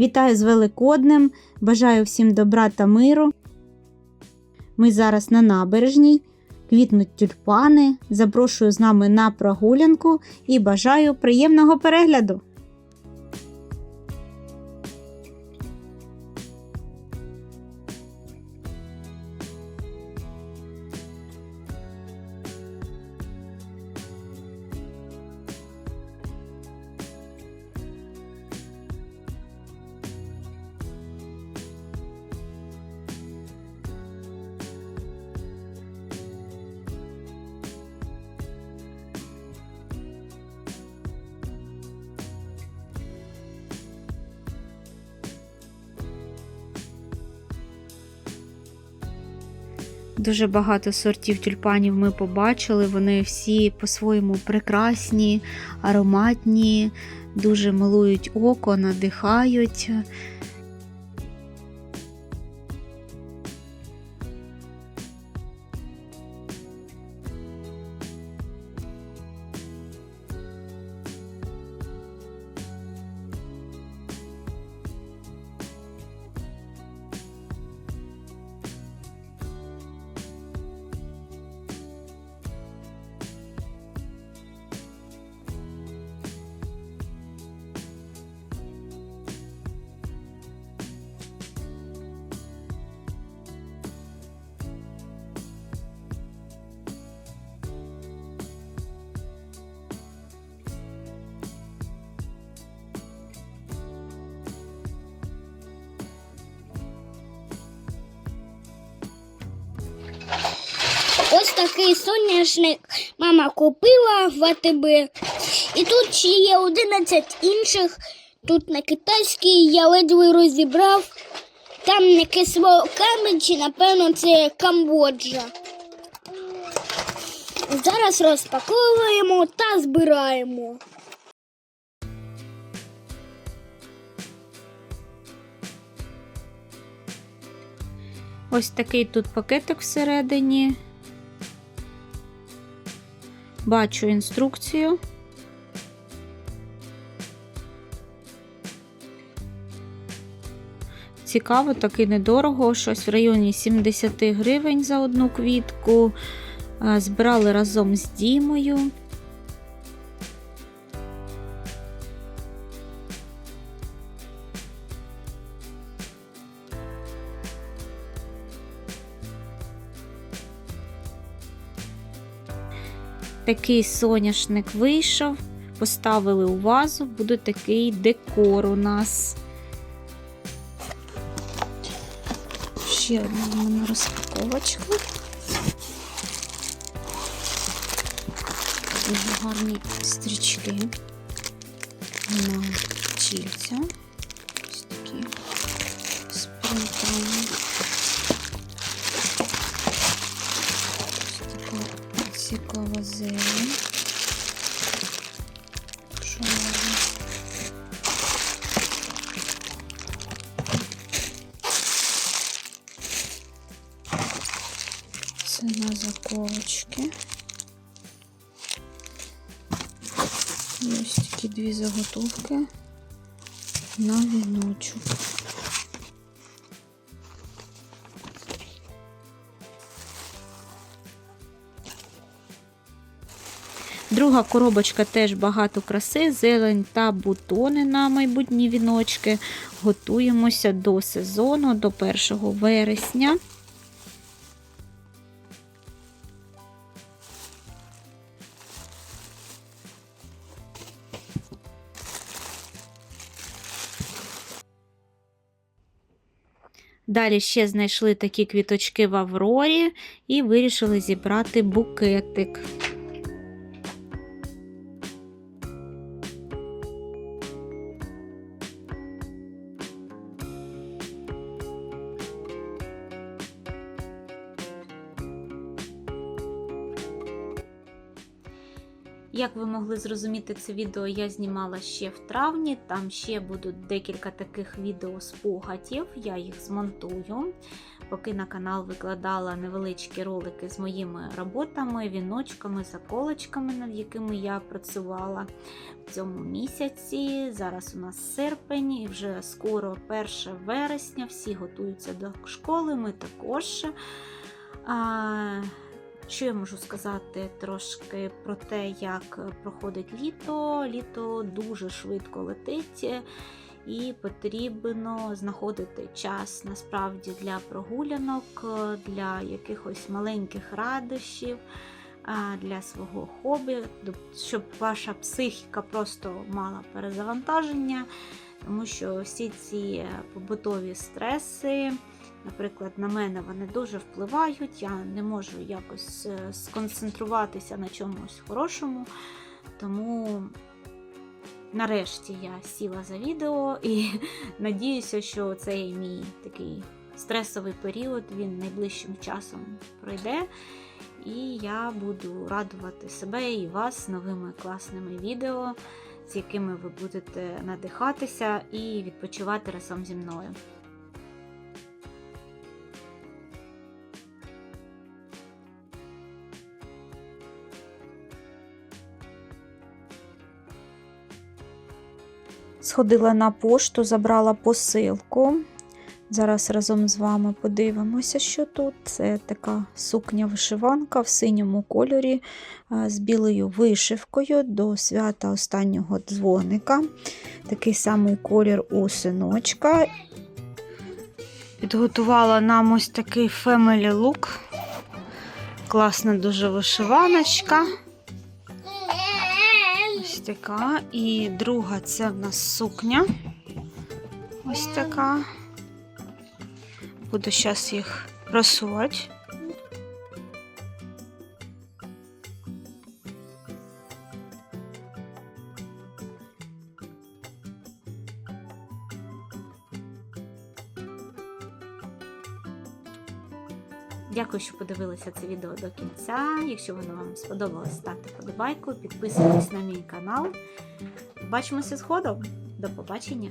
Вітаю з Великоднем! Бажаю всім добра та миру. Ми зараз на набережній. Квітнуть тюльпани. Запрошую з нами на прогулянку і бажаю приємного перегляду. Дуже багато сортів тюльпанів ми побачили. Вони всі по-своєму прекрасні, ароматні, дуже милують око, надихають. Такий соняшник мама купила в АТБ. І тут ще є 11 інших. Тут на китайській я ледве розібрав. Там не кисло-каменчі, напевно, це Камбоджа. Зараз розпаковуємо та збираємо. Ось такий тут пакетик всередині. Бачу інструкцію. Цікаво, таки недорого, щось в районі 70 гривень за одну квітку. Збирали разом з Дімою. Такий соняшник вийшов, поставили у вазу, буде такий декор у нас. Ще одна в мене розпаковочка. Дуже гарні стрічки на чільця. Ось такі з цікава зелень. Це на заколочки. І Ось такі дві заготовки на віночок. Друга коробочка теж багато краси, зелень та бутони на майбутні віночки. Готуємося до сезону, до 1 вересня. Далі ще знайшли такі квіточки в Аврорі і вирішили зібрати букетик. Як ви могли зрозуміти, це відео я знімала ще в травні. Там ще будуть декілька таких відео спогадів, я їх змонтую. Поки на канал викладала невеличкі ролики з моїми роботами, віночками, заколочками, над якими я працювала в цьому місяці. Зараз у нас серпень, і вже скоро 1 вересня. Всі готуються до школи. Ми також. Що я можу сказати трошки про те, як проходить літо? Літо дуже швидко летить, і потрібно знаходити час насправді для прогулянок, для якихось маленьких радощів, для свого хобі, щоб ваша психіка просто мала перезавантаження, тому що всі ці побутові стреси. Наприклад, на мене вони дуже впливають, я не можу якось е, сконцентруватися на чомусь хорошому. Тому нарешті я сіла за відео і надіюся, що цей мій такий стресовий період він найближчим часом пройде. І я буду радувати себе і вас новими класними відео, з якими ви будете надихатися і відпочивати разом зі мною. Сходила на пошту, забрала посилку. Зараз разом з вами подивимося, що тут. Це така сукня-вишиванка в синьому кольорі з білою вишивкою до свята останнього дзвоника. Такий самий колір у синочка. Підготувала нам ось такий family look. Класна дуже вишиваночка. Ось така. І друга це в нас сукня. Ось така. Буду зараз їх просувати. Дякую, що подивилися це відео до кінця. Якщо воно вам сподобалось, ставте подобайку, підписуйтесь на мій канал. Бачимося згодом. До побачення!